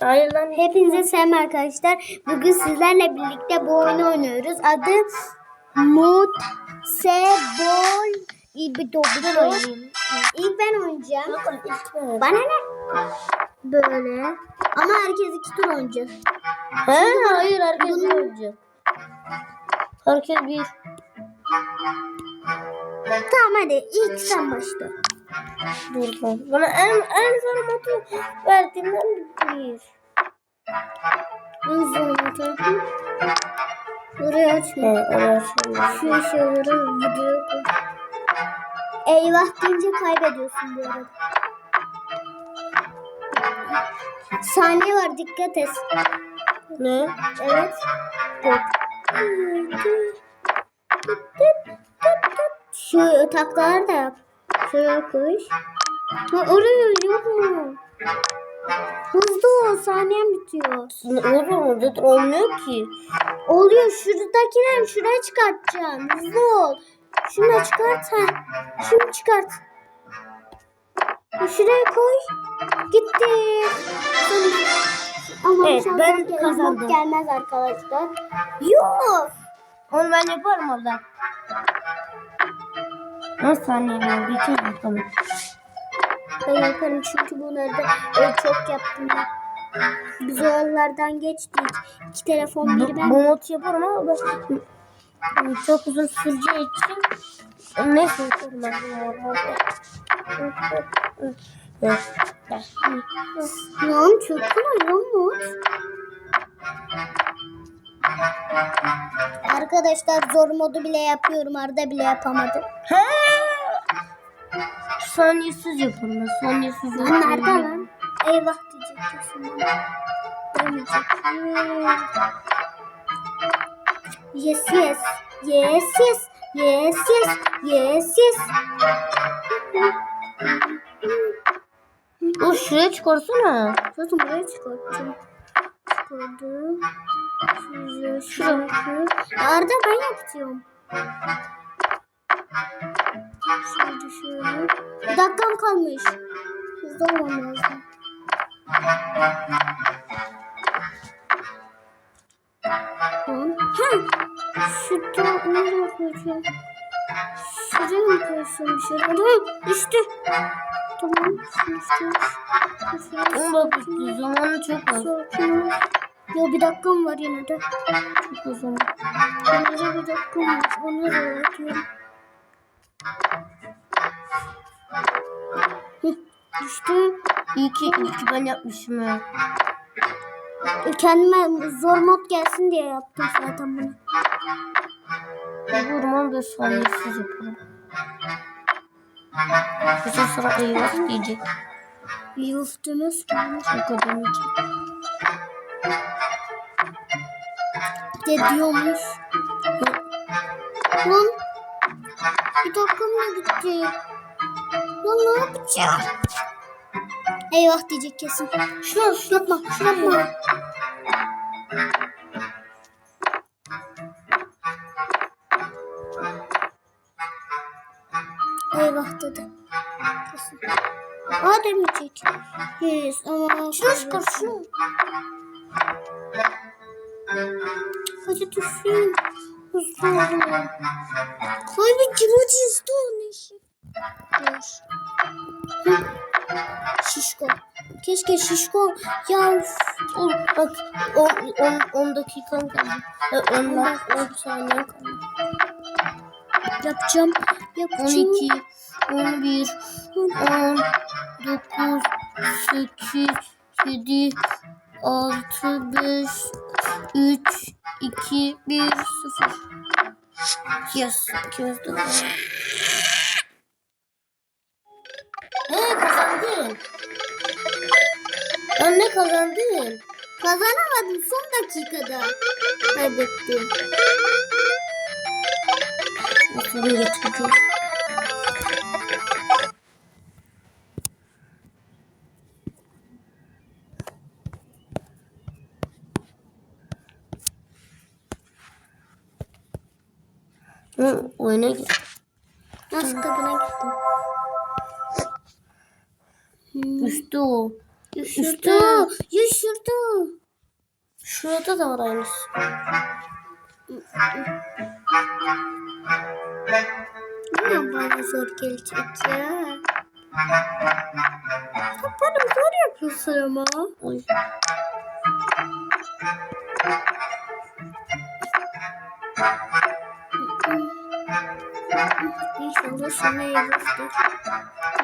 Hayır lan. Hepinize selam arkadaşlar. Bugün sizlerle birlikte bu oyunu oynuyoruz. Adı Mutsebol gibi doblo. İlk ben oynayacağım. Bana ne? Böyle. Ama herkes iki tur oynayacak. He, hayır herkes Bunu- bir oynayacak. Herkes bir. Tamam hadi ilk sen başla. Dur lan. Bana en en son modu verdiğinden bir. En son tarafı. Burayı açma. Evet. Şu şeyleri video. Eyvah deyince kaybediyorsun bu arada. Saniye var dikkat et. Ne? Evet. Şu takları da yap. Şuraya koy. Ha, oraya yok mu? Hızlı ol saniyen bitiyor. Oğlum da olmuyor ki. Oluyor şuradakileri şuraya çıkartacaksın. Hızlı ol. Şunu çıkart. Ha. Şunu çıkart. Şuraya koy. Gitti. Ama Evet, ben kazandım. Gelmez arkadaşlar. Yok. Onu ben yaparım abla. Nasıl saniye oldu? İki bakalım. Ben yaparım çünkü bunları da öyle çok yaptım ben. Biz oralardan geçtik. İki telefon biri ben. bu mod yaparım ama ben çok uzun süreceği için neyse yaparım ben. Lan çok kolay bu. Arkadaşlar zor modu bile yapıyorum. Arda bile yapamadı. He. Saniyesiz yaparım ben. Saniyesiz yaparım. nerede lan? Eyvah diyecek kesin. Demeyecek. Yes yes. Yes yes. Yes yes. Yes yes. O şuraya çıkarsana. Zaten buraya çıkartacağım. Çıkardım. Şuraya şuraya. Arda ben yapacağım. Şöyle şöyle. Bir dakikam kalmış. Hızlı olmam lazım. Şurada nereye koyacağım? Şuraya mı koysam şuraya? Ha! Düştü. Tamam. Şunu şuraya. Ama bak zamanı çok az. Ya bir dakikam var yine de. Çok ama. Yine bir dakikam var. Onu da öğretiyorum. Hı, Düştü. İyi ki, iyi ki ben yapmışım ya. Kendime zor mod gelsin diye yaptım zaten bunu. Ama ben saniyesiz yaparım. Bu sefer sonra eyvah diyecek. Yuftunuz gelmiş. O kadar için. Bir de diyormuş. Lan. Bir dakikam da gitti. Lan ne yapacağım? Eyvah diyecek kesin. Şunu şunu yapma. Şunu yapma. Eyvah dedi. Kesin. Aa demeyecek. Yes ama şunu çıkar şunu. Düşün. Bir cimacı hızlı ol işi. Şişko. Keşke şişko. Ya. Dur bak 10 dakikan kaldı. 10 10 saniye kaldı. yapacağım. Yapacağım. 12, 11, 10, 9, 8, 7, 6, 5, 3, 2, 1, 0. Yes, ikimiz de. He kazandın. Anne kazandın. Kazanamadım son dakikada. Kaybettim. Nasıl bir getireceğiz? Hı, oyuna git. Nasıl kadına gittim? Düştü o. Düşürdü. Düşürdü. Şurada da var aynısı. Yine bana zor gelecek ya. Bana zor yapıyorsun ama. Oy. İnşallah sana yavuzdur.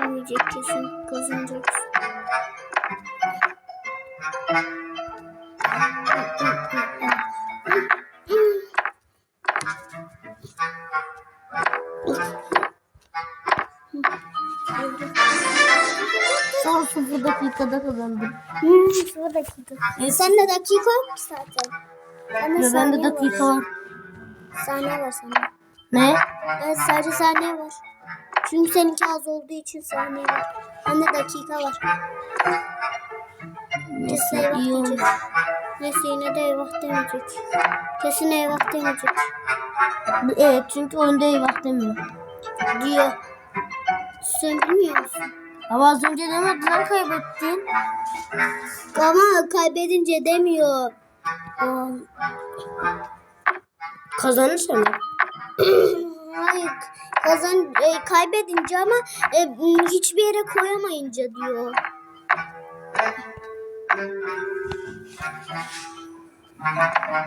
Yemeyecek kesin kazanacaksın. Son sıfır dakikada kazandım. Hmm, şu dakika. Sen de dakika yok ki zaten. Bende Ve bende saniye dakika var. Saniye var sende. Ne? Evet sadece saniye var. Çünkü seninki az olduğu için saniye var. Bende dakika var. Kesin eyvah iyi diyecek. Neyse yine de eyvah demeyecek. Kesin eyvah demeyecek. Evet çünkü oyunda eyvah demiyor. Diyor. Sen bilmiyor musun? Ama az önce demedi lan kaybettin. Ama kaybedince demiyor. Aa. Kazanırsa mı? Hayır. Kazan e, kaybedince ama e, hiçbir yere koyamayınca diyor.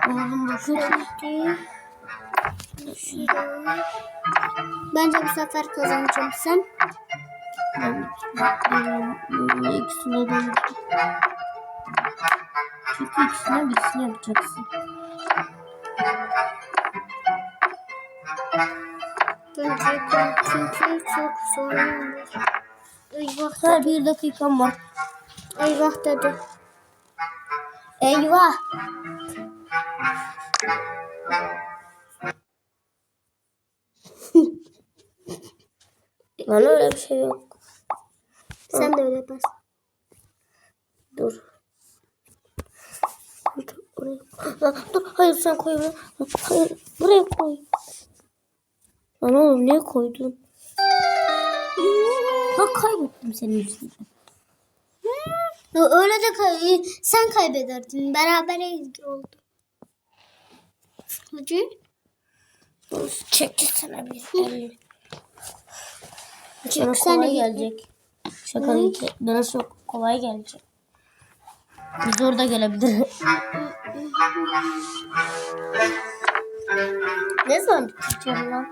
Oğlum Hadi. Şuraya. Bence bu sefer kazanacağım sen. Ben ben ikisine de Çünkü ikisinden birisini yapacaksın. Bence çünkü çok zor olur. Eyvah Her bir dakikam var. Eyvah dedi. Eyvah. Lan öyle bir şey yok. Sen de öyle bas. Dur. Dur hayır sen koy buraya. Hayır buraya koy. Lan oğlum niye koydun? Bak kaybettim senin yüzünden. Öyle de kay sen kaybederdin. Beraber oldu. Hadi. Çekilsene bir elini. Sana kolay gelecek. Şaka değil. Bana çok kolay gelecek. Zor da gelebilir. ne zaman bitireceğim lan?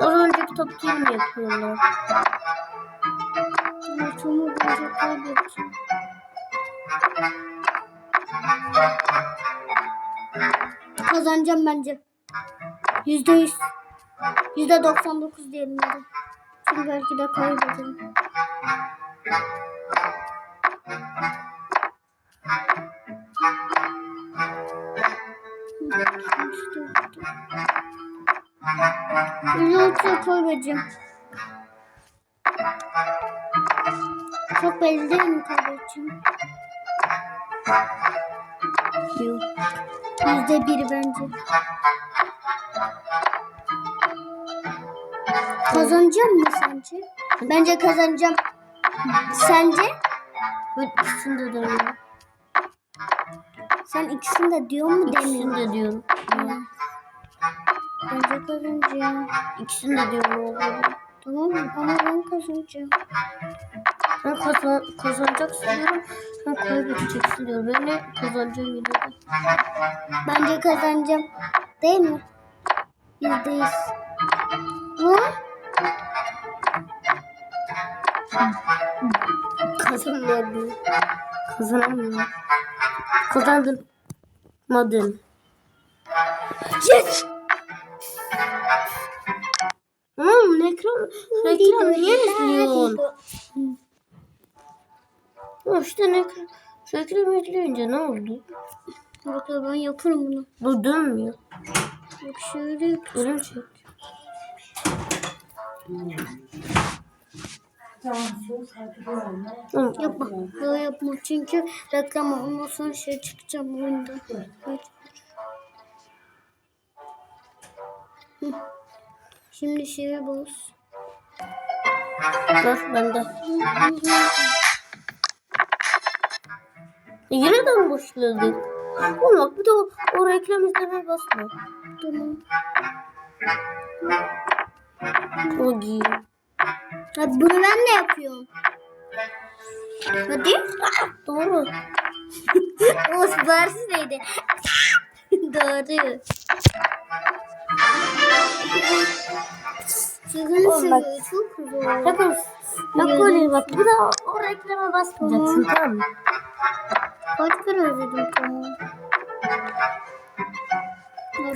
Az önceki top değil mi yapıyorlar? Yurtumu bence kaybedeceğim. Kazanacağım bence. Yüzde yüz. Yüzde doksan dokuz diyelim hadi. Belki de kaybederim. Yoksa kaybedeceğim. Çok belli değil mi kaybedeceğim? Yüzde bir bence. Kazanacağım mı sence? Bence kazanacağım. Sence? Ben ikisini de diyorum. Sen ikisini de diyor mu demiyor? İkisini de diyorum. Bence kazanacağım. İkisini de diyorum. Tamam mı? Ama ben kazanacağım. Ben kazan, kazanacaksın diyorum. Sen kaybedeceksin diyorum. Ben ne kazanacağım yine de. Bence kazanacağım. Değil mi? Yüzde yüz. Hı? Kazanmadım. Kazanamıyorum. Kazandın. Madem. Yes! Oğlum reklam, reklam niye izliyorsun? Ya işte reklam, reklam izleyince ne oldu? Bakalım ben yaparım bunu. Bu dönmüyor. Bak şöyle Elim çek. Hı. Yapma. Böyle yapma. Çünkü reklam ondan sonra şey çıkacağım oyunda. Evet. Şimdi şeye bas. Dur bende. E, Yine de mi boşladık? Oğlum bak bir de o, o reklam izlemeye basma. Tamam. O giy. Hadi bunu ben de yapıyorum. Hadi. Doğru. o süpersiz neydi? Doğru. Bak. seviyor. Çok güzel. Bakın. Bak böyle bak. Bir daha o reklama basmayacaksın tamam mı? Kaç kere özledim tamam.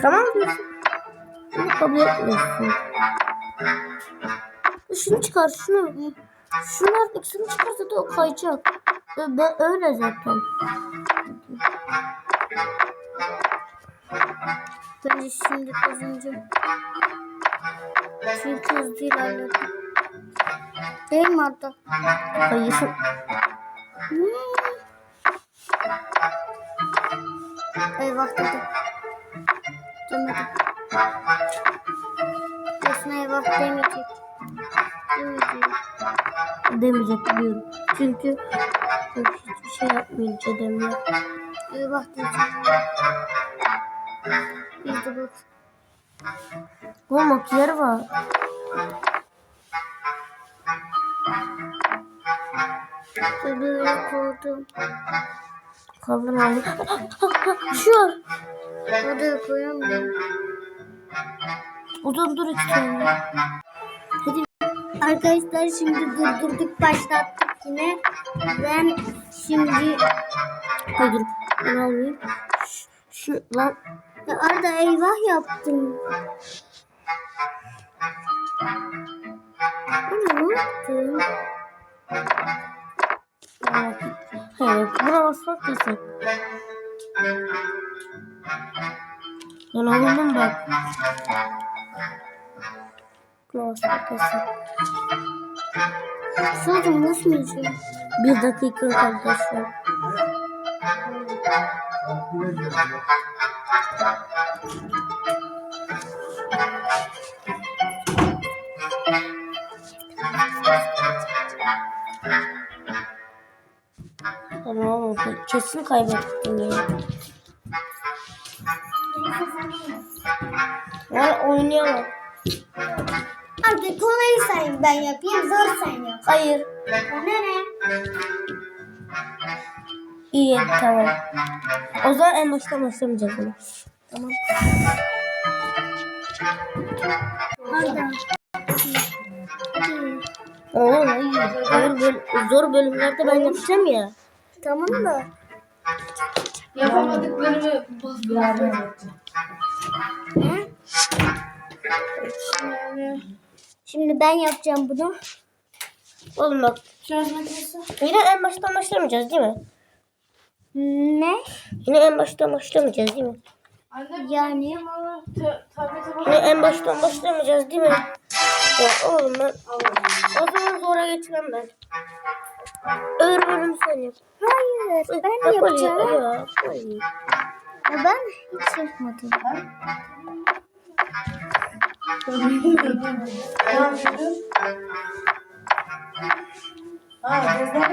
Tamam. Bunu kabul etmiyorsun. Şunu çıkar şunu. Şunlar ikisini çıkarsa da o kayacak. Ben öyle zaten. Bence şimdi kazanacağım. Çünkü hızlı ilerledim. Değil mi Arda? Hayır. Hmm. Eyvah dedim. Demedim. Aslında eyvah demeyecek. Demeyecek. Biliyorum. Çünkü çünkü hiçbir şey yapmayınca demiyor. Eyvah diyecek. Biz de bak. Olmak yer var. Böyle koydum. Kaldır abi. Şu. Orada koyamıyorum. Uzun dur iki tane. Hadi. Arkadaşlar şimdi durdurduk başlattık yine. Ben şimdi dur. Ben alayım. Şu, şu lan. ya Arda eyvah yaptım. Ne yaptın? Evet. Buna basmak yasak. Lan oğlum bak. Basmak yasak. Sadece basmayacağım. Bir dakika arkadaşlar. Tamam. Kesin kaybettim ya. Var oynayalım. Arda kolayı sen ben yapayım zor sen yap. Hayır. Bana ne? İyi tamam. O zaman en baştan başlamayacağız bunu. Tamam. Arda. Oo hayır. Zor, böl- zor bölümlerde ben yapacağım ya. Tamam da. Yapamadıklarımı buz yardım edeceğim. Şimdi ben yapacağım bunu. Oğlum bak. Yine en baştan başlamayacağız değil mi? Ne? Yine en baştan başlamayacağız değil mi? Anne Yani. Yine en baştan başlamayacağız değil mi? Ya oğlum ben o zaman zora geçmem ben. Öbür bölüm sen yap. hayır ben yapacağım. Ya ben hiç yapmadım. Devam edelim. Aa,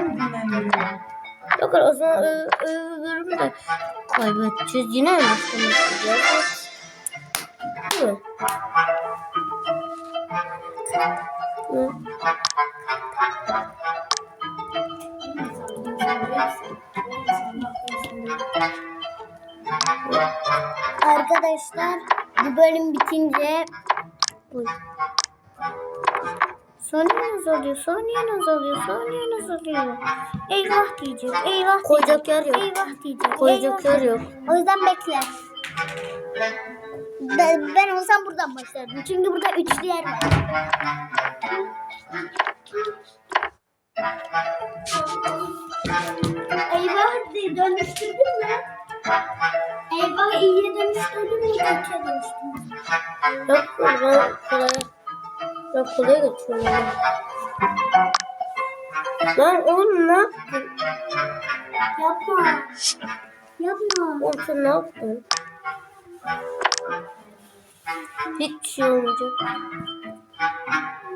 mi dinlendiriyor? Yok o zaman ö- öbür bölümü de kaybedeceğiz. Yine en baştan başlayacağız. Değil mi? Hı. Arkadaşlar bu bölüm bitince Uy. Saniye azalıyor, saniye azalıyor, saniye azalıyor. Eyvah diyecek, eyvah Koyacak yer yok. Eyvah diyecek. Koyacak eyvah yer yok. O yüzden bekle. Ben, ben olsam buradan başlardım. Çünkü burada üçlü yer var. Eyvah diye dönüştürdün mü? Eyvah iyiye dönüştürdün mü? Kötüye dönüştürdün? Yok ben kolay. Ben kolaya geçiyorum. Lan oğlum ne yaptın? Yapma. Yapma. Oğlum sen ne yaptın? Hiç şey olmayacak.